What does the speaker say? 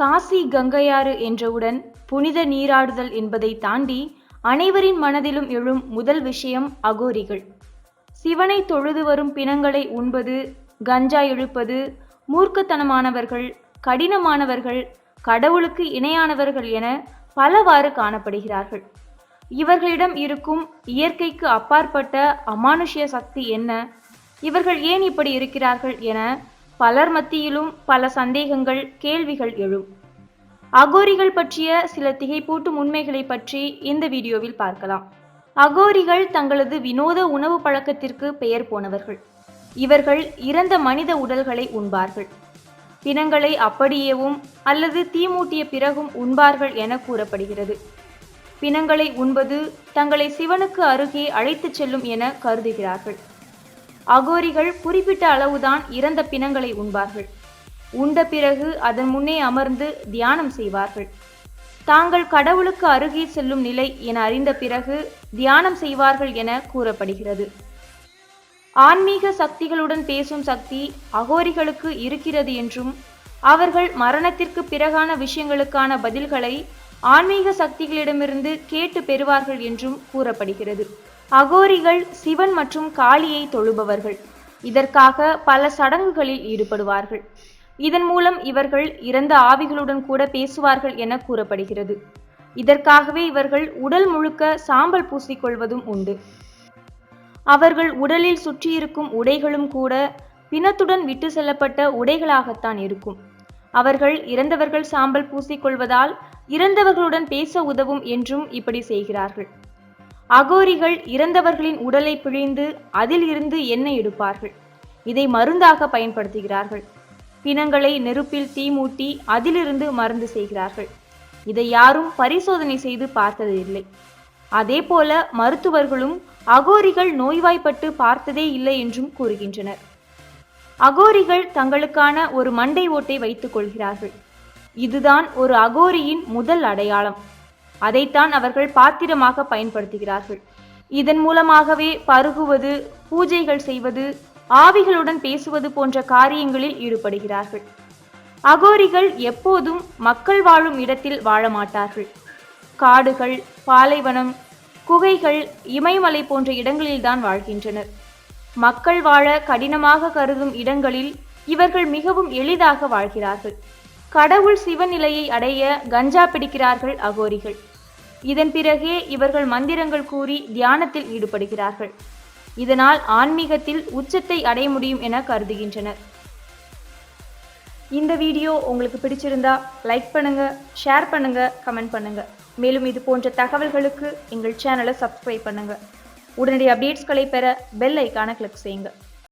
காசி கங்கையாறு என்றவுடன் புனித நீராடுதல் என்பதை தாண்டி அனைவரின் மனதிலும் எழும் முதல் விஷயம் அகோரிகள். சிவனை தொழுது வரும் பிணங்களை உண்பது கஞ்சா இழுப்பது மூர்க்கத்தனமானவர்கள் கடினமானவர்கள் கடவுளுக்கு இணையானவர்கள் என பலவாறு காணப்படுகிறார்கள். இவர்களிடம் இருக்கும் இயற்கைக்கு அப்பாற்பட்ட அமானுஷ்ய சக்தி என்ன? இவர்கள் ஏன் இப்படி இருக்கிறார்கள் என பலர் மத்தியிலும் பல சந்தேகங்கள் கேள்விகள் எழும். அகோரிகள் பற்றிய சில திகைப்பூட்டும் உண்மைகளை பற்றி இந்த வீடியோவில் பார்க்கலாம். அகோரிகள் தங்களது வினோத உணவு பழக்கத்திற்கு பெயர் போனவர்கள். இவர்கள் இறந்த மனித உடல்களை உண்பார்கள். பிணங்களை அப்படியேவும் அல்லது தீமூட்டிய பிறகும் உண்பார்கள் என கூறப்படுகிறது. பிணங்களை உண்பது தங்களை சிவனுக்கு அருகே அழைத்துச் செல்லும் என கருதுகிறார்கள். அகோரிகள் குறிப்பிட்ட அளவுதான் இறந்த பிணங்களை உண்பார்கள். உண்ட பிறகு அதன் முன்னே அமர்ந்து தியானம் செய்வார்கள். தாங்கள் கடவுளுக்கு அருகே செல்லும் நிலை என அறிந்த பிறகு தியானம் செய்வார்கள் என கூறப்படுகிறது. ஆன்மீக சக்திகளுடன் பேசும் சக்தி அகோரிகளுக்கு இருக்கிறது என்றும் அவர்கள் மரணத்திற்கு பிறகான விஷயங்களுக்கான பதில்களை ஆன்மீக சக்திகளிடமிருந்து கேட்டு பெறுவார்கள் என்றும் கூறப்படுகிறது. அகோரிகள் சிவன் மற்றும் காளியை தொழுபவர்கள். இதற்காக பல சடங்குகளில் ஈடுபடுவார்கள். இதன் மூலம் இவர்கள் இறந்த ஆவிகளுடன் கூட பேசுவார்கள் என கூறப்படுகிறது. இதற்காகவே இவர்கள் உடல் முழுக்க சாம்பல் பூசிக்கொள்வதும் உண்டு. அவர்கள் உடலில் சுற்றியிருக்கும் உடைகளும் கூட பிணத்துடன் விட்டு செல்லப்பட்ட உடைகளாகத்தான் இருக்கும். அவர்கள் இறந்தவர்கள் சாம்பல் பூசிக்கொள்வதால் இறந்தவர்களுடன் பேச உதவும் என்றும் இப்படி செய்கிறார்கள். அகோரிகள் இறந்தவர்களின் உடலை பிழிந்து அதில் இருந்து எண்ணெய் எடுப்பார்கள். இதை மருந்தாக பயன்படுத்துகிறார்கள். பிணங்களை நெருப்பில் தீமூட்டி அதிலிருந்து மருந்து செய்கிறார்கள். இதை யாரும் பரிசோதனை செய்து பார்த்தது இல்லை. அதே போல மருத்துவர்களும் அகோரிகள் நோய்வாய்ப்பட்டு பார்த்ததே இல்லை என்றும் கூறுகின்றனர். அகோரிகள் தங்களுக்கான ஒரு மண்டை ஓட்டை வைத்துக் கொள்கிறார்கள். இதுதான் ஒரு அகோரியின் முதல் அடையாளம். அதைத்தான் அவர்கள் பாத்திரமாக பயன்படுத்துகிறார்கள். இதன் மூலமாகவே பருகுவது பூஜைகள் செய்வது ஆவிகளுடன் பேசுவது போன்ற காரியங்களில் ஈடுபடுகிறார்கள். அகோரிகள் எப்போதும் மக்கள் வாழும் இடத்தில் வாழ மாட்டார்கள் காடுகள் பாலைவனம் குகைகள் இமயமலை போன்ற இடங்களில்தான் வாழ்கின்றனர். மக்கள் வாழ கடினமாக கருதும் இடங்களில் இவர்கள் மிகவும் எளிதாக வாழ்கிறார்கள். கடவுள் சிவநிலையை அடைய கஞ்சா பிடிக்கிறார்கள் அகோரிகள். இதன் பிறகே இவர்கள் மந்திரங்கள் கூறி தியானத்தில் ஈடுபடுகிறார்கள். இதனால் ஆன்மீகத்தில் உச்சத்தை அடைய முடியும் என கருதுகின்றனர். இந்த வீடியோ உங்களுக்கு பிடிச்சிருந்தா லைக் பண்ணுங்க ஷேர் பண்ணுங்க கமெண்ட் பண்ணுங்க. மேலும் இது போன்ற தகவல்களுக்கு எங்கள் சேனலை சப்ஸ்கிரைப் பண்ணுங்க. உடனடி அப்டேட்ஸ்களை பெற பெல் ஐக்கான கிளிக் செய்யுங்க.